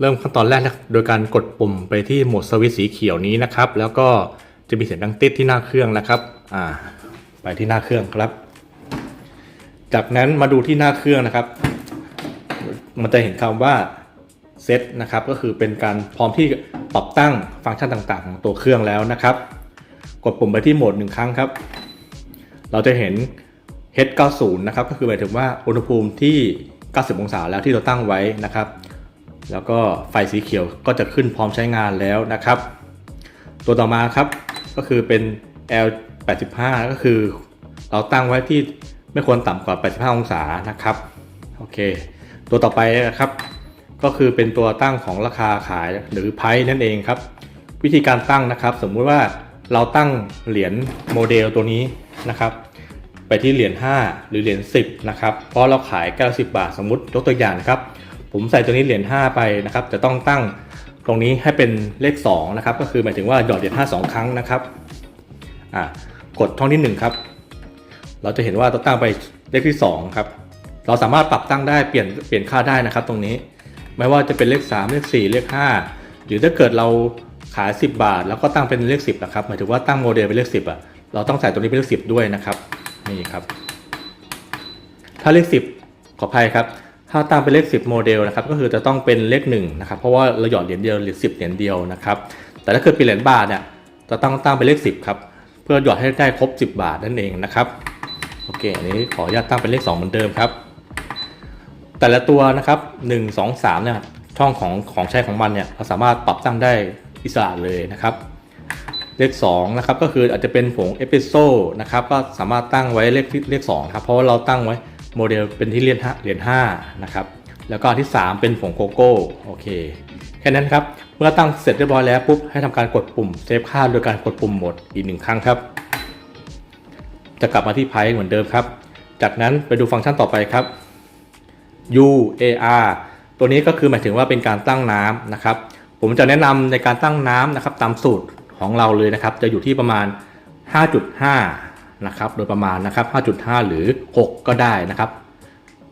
เริ่มขั้นตอนแรกนะโดยการกดปุ่มไปที่โหมดสวิตช์สีเขียวนี้นะครับ แล้วก็จะมีเสียงดังติดที่หน้าเครื่องนะครับอ่าไปที่หน้าเครื่องครับ จากนั้นมาดูที่หน้าเครื่องนะครับ มันจะเห็นคำว่าเซตนะครับก็คือเป็นการพร้อมที่ปรับตั้งฟังก์ชันต่างๆ ของตัวเครื่องแล้วนะครับ กดปุ่มไปที่โหมดหนึ่งครั้งครับ เราจะเห็น H90 นะครับก็คือหมายถึงว่าอุณหภูมิที่ 90 องศาแล้วที่เราตั้งไว้นะครับ แล้วก็ไฟสีเขียวก็จะขึ้นพร้อมใช้งานแล้วนะครับ ตัวต่อมาครับก็คือเป็น L85 ก็คือ เราตั้งไว้ที่ไม่ควรต่ำกว่า 85 องศานะครับโอเค ตัวต่อไปนะครับ ก็คือเป็นตัวตั้งของราคาขายหรือไพนั่นเองครับ วิธีการตั้งนะครับ สมมุติว่าเราตั้งเหรียญโมเดลตัวนี้นะครับ ไปที่เหรียญ5 หรือเหรียญ10นะครับเพราะเราขายแก้ว10บาทสมมติยกตัวอย่างนะครับ ผมใส่ตัวนี้เหรียญ5ไปนะครับจะต้องตั้งตรงนี้ให้เป็นเลข2นะครับก็คือหมายถึงว่าหยอดเหรียญ5 2 ครั้งนะครับอ่ากดช่องที่1ครับเราจะเห็นว่าเราตั้งไปเลขที่2ครับเราสามารถปรับตั้งได้เปลี่ยนเปลี่ยนค่าได้นะครับ ตรงนี้ไม่ว่าจะเป็นเลข 3 เลข 4 เลข 5 หรือถ้าเกิดเราขาย 10 บาท แล้วก็ตั้งเป็นเลข 10นะครับหมายถึงว่าตั้งโมเดลเป็นเลข 10อะเราต้องใส่ตัวนี้เป็นเลข 10 ด้วยนะครับนี่ครับ ถ้าเลข 10 ขออภัยครับ ถ้าตั้งเป็นเลข 10 โมเดลนะครับก็คือจะต้องเป็นเลข1นะครับเพราะว่าเราหยอดเหรียญเดียวหรือ 10 เหรียญเดียวนะครับแต่ถ้าเกิดเป็นเหรียญบาทเนี่ยจะต้องตั้งเป็นเลข 10ครับเพื่อหยอดให้ได้ครบ 10 บาทนั่นเองนะครับโอเคอันนี้ขออนุญาตตั้งเป็นเลข 2 เหมือนเดิมครับ แต่ละตัวนะครับ 1 2 3เนี่ยช่องของของใช้ของมันเนี่ยเราสามารถปรับตั้งได้อิสระเลยนะครับเลข2นะครับก็คืออาจจะเป็นผงเอสเปรสโซ่นะครับก็สามารถตั้งไว้เลขเลข2ครับเพราะว่าเราตั้งไว้ โมเดลเป็นที่เหรียญเหรียญ5นะครับ แล้วก็อันที่ 3 เป็นผงโกโก้โอเคแค่นั้นครับ เมื่อตั้งเสร็จเรียบร้อยแล้วปุ๊บให้ทำการกดปุ่มเซฟค่าโดยการกดปุ่มหมดอีกหนึ่งครั้งครับ จะกลับมาที่ไพ่เหมือนเดิมครับ จากนั้นไปดูฟังก์ชันต่อไปครับ UAR ตัวนี้ก็คือหมายถึงว่าเป็นการตั้งน้ำนะครับ ผมจะแนะนำในการตั้งน้ำนะครับตามสูตรของเราเลยนะครับ จะอยู่ที่ประมาณ 5.5 นะครับ โดยประมาณนะครับ 5.5 หรือ 6 ก็ได้นะครับ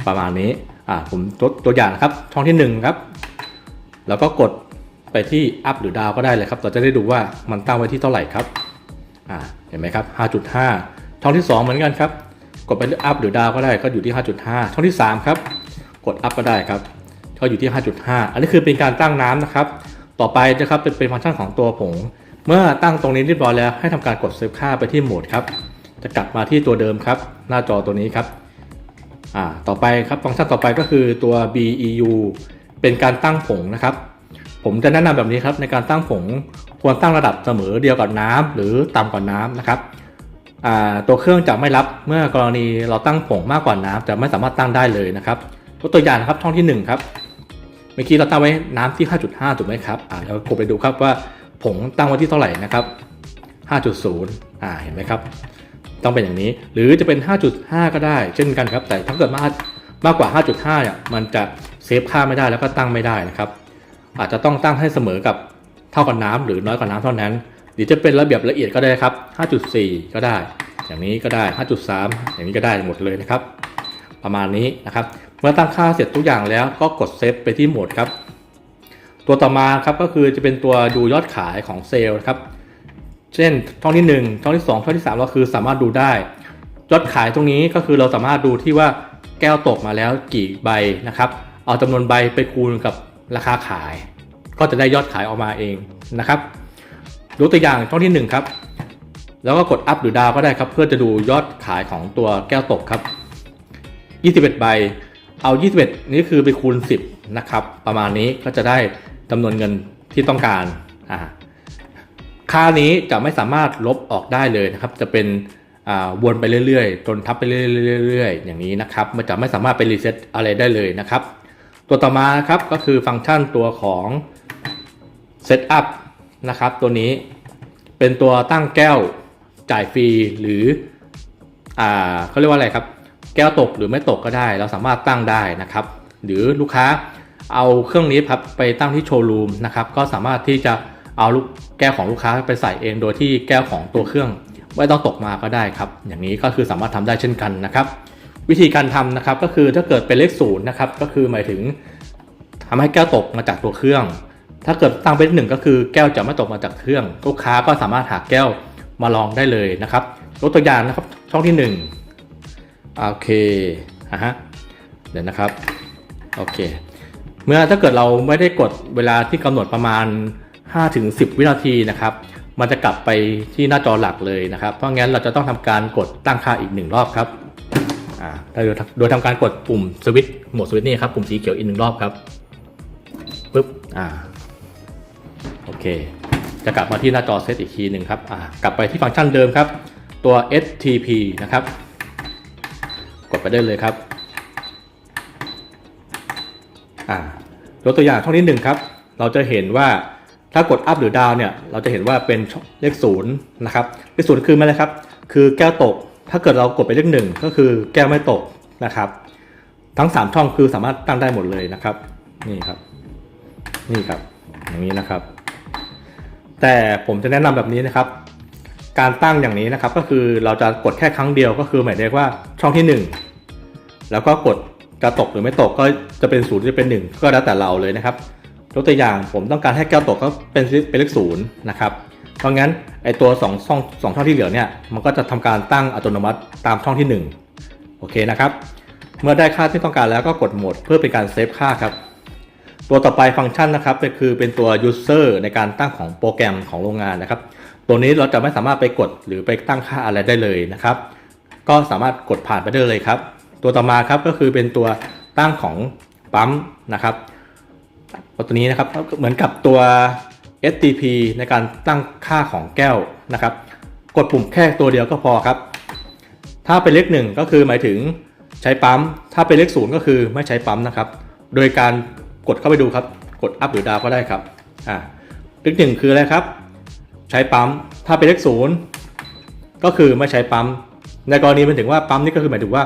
ประมาณนี้อ่าผมตัวตัวอย่างนะครับ ช่องที่ 1 ครับ แล้วก็กดไปที่ up หรือ down ก็ได้เลยครับ เราจะได้ดูว่ามันตั้งไว้ที่เท่าไหร่ครับอ่าเห็นไหมครับ 5.5 ช่องที่ 2 เหมือนกันครับ กดไป up หรือ down ก็ได้ก็อยู่ที่ 5.5 ช่องที่ 3 ครับ กด up ก็ได้ครับก็อยู่ที่ 5.5 อันนี้คือเป็นการตั้งน้ำนะครับ ต่อไปนะครับเป็นเป็นฟังก์ชันของตัวผง เมื่อตั้งตรงนี้เรียบร้อยแล้วให้ทำการกดเซฟค่าไปที่โหมดครับ จะกลับมาที่ตัวเดิมครับ หน้าจอตัวนี้ครับต่อไปครับฟังก์ชันต่อไปก็คือตัว BEU เป็นการตั้งผงนะครับ ผมจะแนะนำแบบนี้ครับในการตั้งผงควรตั้งระดับเสมอเดียวกับน้ำหรือต่ำกว่าน้ำนะครับตัวเครื่องจะไม่รับเมื่อกรณีเราตั้งผงมากกว่าน้ำจะไม่สามารถตั้งได้เลยนะครับตัวอย่างนะครับช่องที่หนึ่งครับเมื่อกี้เราตั้งไว้น้ำที่ 5.5 ถูกไหมครับเรากดไปดูครับว่าผงตั้งไว้ที่เท่าไหร่นะครับ 5.0อ่าเห็นไหมครับ ต้องเป็นอย่างนี้ หรือจะเป็น 5.5 ก็ได้ เช่นกันครับ แต่ถ้าเกิดมากมากกว่า 5.5เนี่ยมันจะเซฟค่าไม่ได้แล้วก็ตั้งไม่ได้นะครับ อาจจะต้องตั้งให้เสมอกับเท่ากับน้ำหรือน้อยกว่าน้ำเท่านั้น หรือจะเป็นระเบียบละเอียดก็ได้ครับ 5.4 ก็ได้ อย่างนี้ก็ได้ 5.3 อย่างนี้ก็ได้หมดเลยนะครับ ประมาณนี้นะครับ เมื่อตั้งค่าเสร็จทุกอย่างแล้วก็กดเซฟไปที่โหมดครับ ตัวต่อมาครับก็คือจะเป็นตัวดูยอดขายของเซลล์ครับ เช่นช่องที่ 1 ช่องที่ 2 ช่องที่ 3 เราคือสามารถดูได้ยอดขายตรงนี้ก็คือเราสามารถดูที่ว่าแก้วตกมาแล้วกี่ใบนะครับ เอาจำนวนใบไปคูณกับราคาขาย ก็จะได้ยอดขายออกมาเองนะครับยกตัวอย่างช่องที่ 1 ครับ แล้วก็กดอัพหรือดาวก็ได้ครับ เพื่อจะดูยอดขายของตัวแก้วตกครับ21 ใบ เอา 21 นี่คือไปคูณ 10 นะครับ ประมาณนี้ก็จะได้จำนวนเงินที่ต้องการอ่า ค่านี้จะไม่สามารถลบออกได้เลยนะครับ จะเป็นวนไปเรื่อยๆจนทับไปเรื่อยๆอย่างนี้นะครับ มันจะไม่สามารถไปรีเซ็ตอะไรได้เลยนะครับ ตัวต่อมาครับก็คือฟังก์ชันตัวของ Setup นะครับ ตัวนี้เป็นตัวตั้งแก้วจ่ายฟรีหรืออ่าเขาเรียกว่าอะไรครับ แก้วตกหรือไม่ตกก็ได้ เราสามารถตั้งได้นะครับ หรือลูกค้าเอาเครื่องนี้ครับไปตั้งที่โชว์รูมนะครับ ก็สามารถที่จะ เอาลูกแก้วของลูกค้าไปใส่เองโดยที่แก้วของตัวเครื่อง ไม่ต้องตกมาก็ได้ครับ อย่างนี้ก็คือสามารถทำได้เช่นกันนะครับ วิธีการทำนะครับก็คือถ้าเกิดเป็นเลขศูนย์นะครับก็คือหมายถึงทำให้แก้วตกมาจากตัวเครื่อง ถ้าเกิดตั้งเป็นหนึ่งก็คือแก้วจะไม่ตกมาจากเครื่อง ลูกค้าก็สามารถหาแก้วมาลองได้เลยนะครับยกตัวอย่างนะครับช่องที่หนึ่งโอเคอะฮะเดี๋ยวนะครับโอเคเมื่อถ้าเกิดเราไม่ได้กดเวลาที่กำหนดประมาณ 5-10 วินาทีนะครับ มันจะกลับไปที่หน้าจอหลักเลยนะครับ เพราะงั้นเราจะต้องทำการกดตั้งค่าอีกหนึ่งรอบครับโดยโดยทำการกดปุ่มสวิตช์โหมดสวิตช์นี่ครับ ปุ่มสีเขียวอีกหนึ่งรอบครับปึ๊บอ่าโอเค จะกลับมาที่หน้าจอเซตอีกทีหนึ่งครับอ่ากลับไปที่ฟังก์ชันเดิมครับ ตัว STP นะครับ กดไปได้เลยครับอ่ายกตัวอย่างช่องที่หนึ่งครับ เราจะเห็นว่า ถ้ากด up หรือ down เนี่ยเราจะเห็นว่าเป็นเลขศูนย์นะครับเลขศูนย์คืออะไรครับ คือแก้วตก ถ้าเกิดเรากดไปเลขหนึ่งก็คือแก้วไม่ตกนะครับ ทั้ง 3 ช่องคือสามารถตั้งได้หมดเลยนะครับ นี่ครับ นี่ครับ อย่างนี้นะครับ แต่ผมจะแนะนำแบบนี้นะครับ การตั้งอย่างนี้นะครับ ก็คือเราจะกดแค่ครั้งเดียวก็คือหมายถึงว่าช่องที่หนึ่งแล้วก็กดจะตกหรือไม่ตกก็จะเป็นศูนย์หรือเป็นหนึ่งก็แล้วแต่เราเลยนะครับ ยกตัวอย่างผมต้องการให้แก้วตกก็เป็นเป็นเลขศูนย์นะครับ เพราะงั้นไอตัวสองช่องสองช่องที่เหลือเนี่ยมันก็จะทำการตั้งอัตโนมัติตามช่องที่ 1 โอเคนะครับ เมื่อได้ค่าที่ต้องการแล้วก็กดโหมดเพื่อเป็นการเซฟค่าครับ ตัวต่อไปฟังก์ชันนะครับก็คือเป็นตัว user ในการตั้งของโปรแกรมของโรงงานนะครับ ตัวนี้เราจะไม่สามารถไปกดหรือไปตั้งค่าอะไรได้เลยนะครับ ก็สามารถกดผ่านไปได้เลยครับ ตัวต่อมาครับก็คือเป็นตัวตั้งของปั๊มนะครับ ตัวนี้นะครับเหมือนกับตัว STP ในการตั้งค่าของแก้วนะครับ กดปุ่มแค่ตัวเดียวก็พอครับ ถ้าเป็นเลขหนึ่งก็คือหมายถึงใช้ปั๊ม ถ้าเป็นเลขศูนย์ก็คือไม่ใช้ปั๊มนะครับ โดยการกดเข้าไปดูครับ กด up หรือ down ก็ได้ครับอ่าเลขหนึ่งคืออะไรครับ ใช้ปั๊ม ถ้าเป็นเลขศูนย์ก็คือไม่ใช้ปั๊ม ในกรณีเป็นถึงว่าปั๊มนี่ก็คือหมายถึงว่า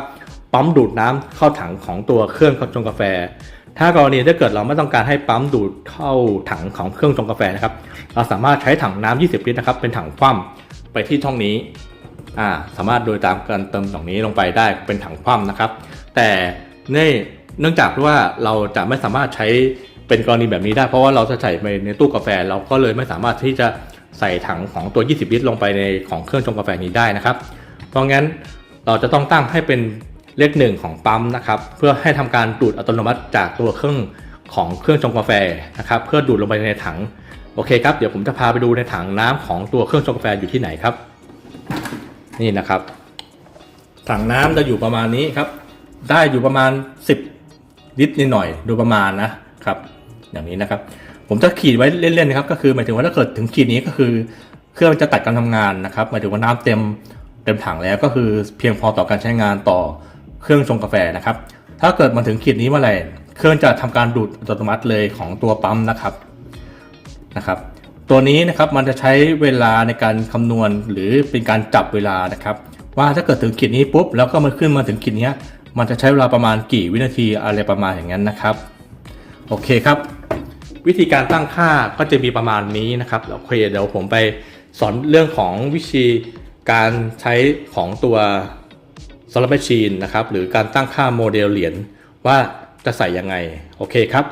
ปั๊มดูดน้ำเข้าถังของตัวเครื่องชงกาแฟ ถ้ากรณีถ้าเกิดเราไม่ต้องการให้ปั๊มดูดเข้าถังของเครื่องชงกาแฟนะครับ เราสามารถใช้ถังน้ำ20 ลิตรนะครับ เป็นถังคว่ำไปที่ช่องนี้อ่าสามารถโดยตามการเติมตรงนี้ลงไปได้เป็นถังคว่ำนะครับ แต่เน่เนื่องจากว่าเราจะไม่สามารถใช้เป็นกรณีแบบนี้ได้ เพราะว่าเราจะใส่ไปในตู้กาแฟ เราก็เลยไม่สามารถที่จะใส่ถังของตัว 20 ลิตร ลงไปในของเครื่องชงกาแฟนี้ได้นะครับ เพราะงั้นเราจะต้องตั้งให้เป็น เลขหนึ่งของปั๊มนะครับเพื่อให้ทำการดูดอัตโนมัติจากตัวเครื่องของเครื่องชงกาแฟนะครับเพื่อดูดลงไปในถังโอเคครับเดี๋ยวผมจะพาไปดูในถังน้ำของตัวเครื่องชงกาแฟอยู่ที่ไหนครับ นี่นะครับ ถังน้ำจะอยู่ประมาณนี้ครับ ได้อยู่ประมาณ 10 ลิตรนิดหน่อยโดยประมาณนะครับ อย่างนี้นะครับ ผมจะขีดไว้เล่นๆนะครับ ก็คือหมายถึงว่าถ้าเกิดถึงขีดนี้ก็คือ เครื่องจะตัดการทำงานนะครับหมายถึงว่าน้ำเต็มเต็มถังแล้วก็คือเพียงพอต่อการใช้งานต่อ เครื่องชงกาแฟนะครับ ถ้าเกิดมันถึงขีดนี้เมื่อไหร่เครื่องจะทำการดูดอัตโนมัติเลยของตัวปั๊มนะครับนะครับ ตัวนี้นะครับมันจะใช้เวลาในการคำนวณหรือเป็นการจับเวลานะครับ ว่าถ้าเกิดถึงขีดนี้ปุ๊บแล้วก็มันขึ้นมาถึงขีดนี้มันจะใช้เวลาประมาณกี่วินาทีอะไรประมาณอย่างนั้นนะครับ โอเคครับ วิธีการตั้งค่าก็จะมีประมาณนี้นะครับโอเคเดี๋ยวผมไปสอนเรื่องของวิธีการใช้ของตัว s l o t machine นะครับหรือการตั้งค่าโมเดลเหรียญว่าจะใส่ยังไง โอเคครับ